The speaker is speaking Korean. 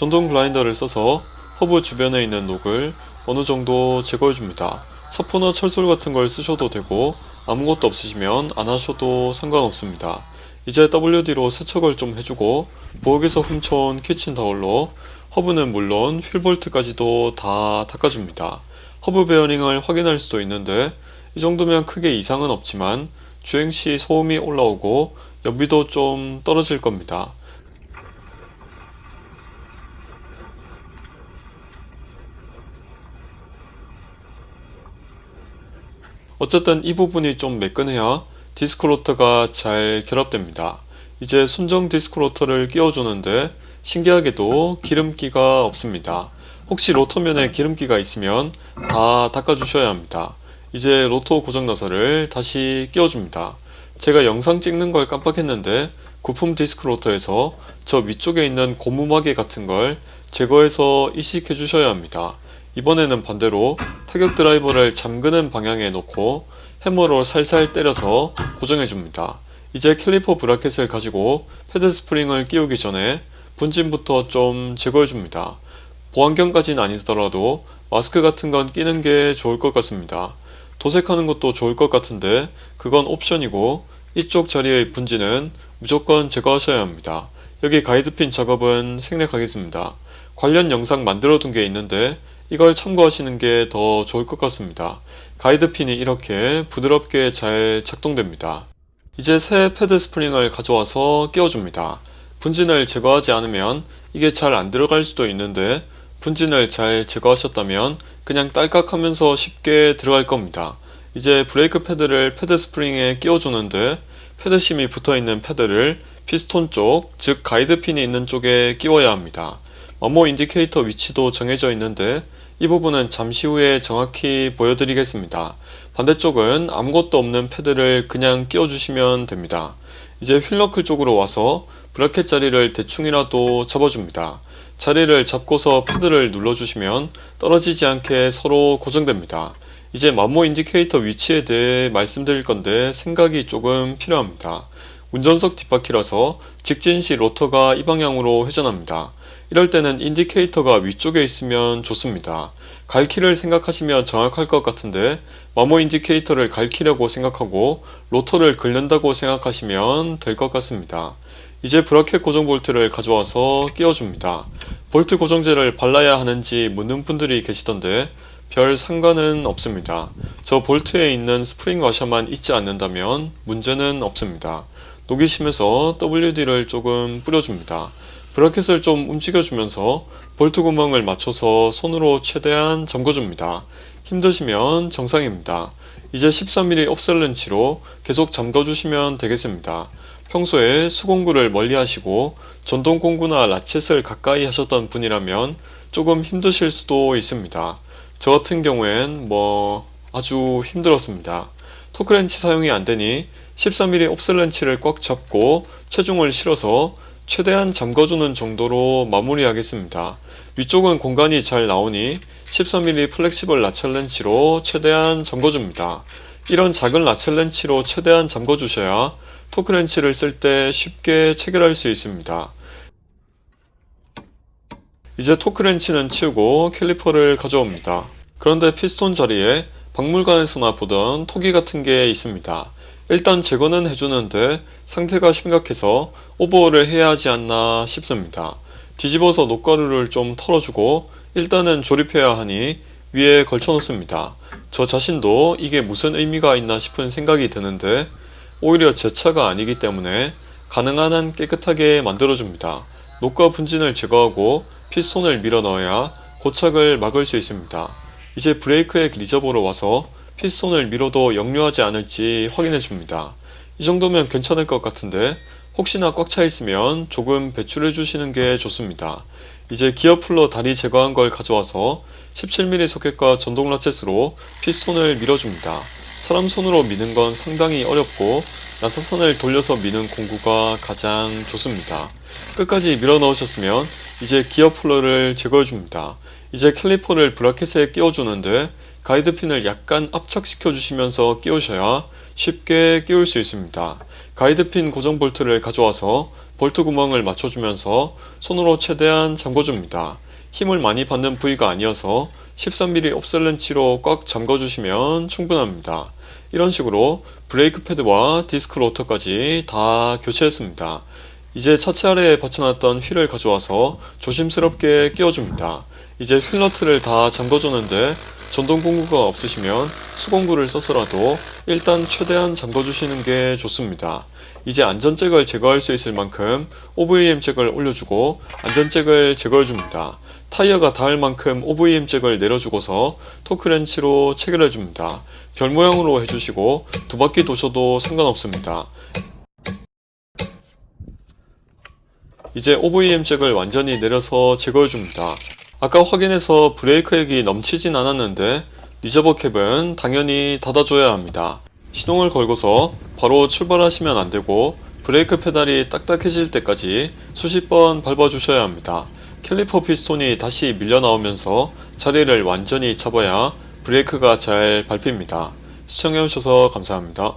전동 블라인더를 써서 허브 주변에 있는 녹을 어느 정도 제거해 줍니다. 사포나 철솔 같은 걸 쓰셔도 되고 아무것도 없으시면 안 하셔도 상관없습니다. 이제 WD로 세척을 좀 해주고 부엌에서 훔쳐온 키친 타월로 허브는 물론 휠볼트까지도 다 닦아줍니다. 허브 베어링을 확인할 수도 있는데 이 정도면 크게 이상은 없지만 주행 시 소음이 올라오고 연비도 좀 떨어질 겁니다. 어쨌든 이 부분이 좀 매끈해야 디스크 로터가 잘 결합됩니다. 이제 순정 디스크 로터를 끼워주는데 신기하게도 기름기가 없습니다. 혹시 로터면에 기름기가 있으면 다 닦아주셔야 합니다. 이제 로터 고정 나사를 다시 끼워줍니다. 제가 영상 찍는 걸 깜빡했는데 부품 디스크 로터에서 저 위쪽에 있는 고무마개 같은 걸 제거해서 이식해 주셔야 합니다. 이번에는 반대로 타격 드라이버를 잠그는 방향에 놓고 해머로 살살 때려서 고정해 줍니다. 이제 캘리퍼 브라켓을 가지고 패드 스프링을 끼우기 전에 분진부터 좀 제거해 줍니다. 보안경까지는 아니더라도 마스크 같은 건 끼는 게 좋을 것 같습니다. 도색하는 것도 좋을 것 같은데 그건 옵션이고 이쪽 자리의 분진은 무조건 제거하셔야 합니다. 여기 가이드핀 작업은 생략하겠습니다. 관련 영상 만들어 둔 게 있는데 이걸 참고하시는 게 더 좋을 것 같습니다. 가이드 핀이 이렇게 부드럽게 잘 작동됩니다. 이제 새 패드 스프링을 가져와서 끼워줍니다. 분진을 제거하지 않으면 이게 잘 안 들어갈 수도 있는데 분진을 잘 제거하셨다면 그냥 딸깍하면서 쉽게 들어갈 겁니다. 이제 브레이크 패드를 패드 스프링에 끼워주는데 패드심이 붙어있는 패드를 피스톤 쪽, 즉 가이드 핀이 있는 쪽에 끼워야 합니다. 마모 인디케이터 위치도 정해져 있는데 이 부분은 잠시 후에 정확히 보여드리겠습니다. 반대쪽은 아무것도 없는 패드를 그냥 끼워주시면 됩니다. 이제 휠너클 쪽으로 와서 브라켓 자리를 대충이라도 잡아줍니다. 자리를 잡고서 패드를 눌러주시면 떨어지지 않게 서로 고정됩니다. 이제 마모 인디케이터 위치에 대해 말씀드릴 건데 생각이 조금 필요합니다. 운전석 뒷바퀴라서 직진 시 로터가 이 방향으로 회전합니다. 이럴 때는 인디케이터가 위쪽에 있으면 좋습니다. 갈키를 생각하시면 정확할 것 같은데 마모 인디케이터를 갈키려고 생각하고 로터를 긁는다고 생각하시면 될 것 같습니다. 이제 브라켓 고정 볼트를 가져와서 끼워줍니다. 볼트 고정제를 발라야 하는지 묻는 분들이 계시던데 별 상관은 없습니다. 저 볼트에 있는 스프링 와셔만 있지 않는다면 문제는 없습니다. 녹이 심해서 WD를 조금 뿌려줍니다. 브라켓을 좀 움직여주면서 볼트 구멍을 맞춰서 손으로 최대한 잠궈줍니다. 힘드시면 정상입니다. 이제 13mm 옵셀렌치로 계속 잠궈주시면 되겠습니다. 평소에 수공구를 멀리 하시고 전동 공구나 라쳇을 가까이 하셨던 분이라면 조금 힘드실 수도 있습니다. 저 같은 경우엔 뭐 아주 힘들었습니다. 토크렌치 사용이 안 되니 13mm 옵셀렌치를 꽉 잡고 체중을 실어서 최대한 잠궈주는 정도로 마무리하겠습니다. 위쪽은 공간이 잘 나오니 13mm 플렉시블 라첼 렌치로 최대한 잠궈줍니다. 이런 작은 라첼 렌치로 최대한 잠궈주셔야 토크 렌치를 쓸 때 쉽게 체결할 수 있습니다. 이제 토크 렌치는 치우고 캘리퍼를 가져옵니다. 그런데 피스톤 자리에 박물관에서나 보던 토기 같은 게 있습니다. 일단 제거는 해주는데 상태가 심각해서 오버를 해야 하지 않나 싶습니다. 뒤집어서 녹가루를 좀 털어주고 일단은 조립해야 하니 위에 걸쳐 놓습니다. 저 자신도 이게 무슨 의미가 있나 싶은 생각이 드는데 오히려 제 차가 아니기 때문에 가능한 한 깨끗하게 만들어줍니다. 녹과 분진을 제거하고 피스톤을 밀어 넣어야 고착을 막을 수 있습니다. 이제 브레이크액 리저버로 와서 피스톤을 밀어도 역류하지 않을지 확인해 줍니다. 이 정도면 괜찮을 것 같은데 혹시나 꽉 차 있으면 조금 배출해 주시는 게 좋습니다. 이제 기어 풀러 다리 제거한 걸 가져와서 17mm 소켓과 전동 라쳇으로 피스톤을 밀어줍니다. 사람 손으로 미는 건 상당히 어렵고 나사선을 돌려서 미는 공구가 가장 좋습니다. 끝까지 밀어 넣으셨으면 이제 기어 풀러를 제거해 줍니다. 이제 캘리퍼를 브라켓에 끼워주는데 가이드핀을 약간 압착시켜 주시면서 끼우셔야 쉽게 끼울 수 있습니다. 가이드핀 고정 볼트를 가져와서 볼트 구멍을 맞춰주면서 손으로 최대한 잠궈줍니다. 힘을 많이 받는 부위가 아니어서 13mm 옵셀렌치로 꽉 잠궈주시면 충분합니다. 이런 식으로 브레이크 패드와 디스크 로터까지 다 교체했습니다. 이제 차체 아래에 받쳐놨던 휠을 가져와서 조심스럽게 끼워줍니다. 이제 휠 너트를 다 잠궈줬는데 전동 공구가 없으시면 수공구를 써서라도 일단 최대한 잠궈주시는 게 좋습니다. 이제 안전잭을 제거할 수 있을 만큼 OVM 잭을 올려주고 안전잭을 제거해줍니다. 타이어가 닿을 만큼 OVM 잭을 내려주고서 토크렌치로 체결해줍니다. 별 모양으로 해주시고 두 바퀴 도셔도 상관없습니다. 이제 OVM 잭을 완전히 내려서 제거해줍니다. 아까 확인해서 브레이크액이 넘치진 않았는데 리저버 캡은 당연히 닫아줘야 합니다. 시동을 걸고서 바로 출발하시면 안되고 브레이크 페달이 딱딱해질 때까지 수십 번 밟아주셔야 합니다. 캘리퍼 피스톤이 다시 밀려 나오면서 자리를 완전히 잡아야 브레이크가 잘 밟힙니다. 시청해주셔서 감사합니다.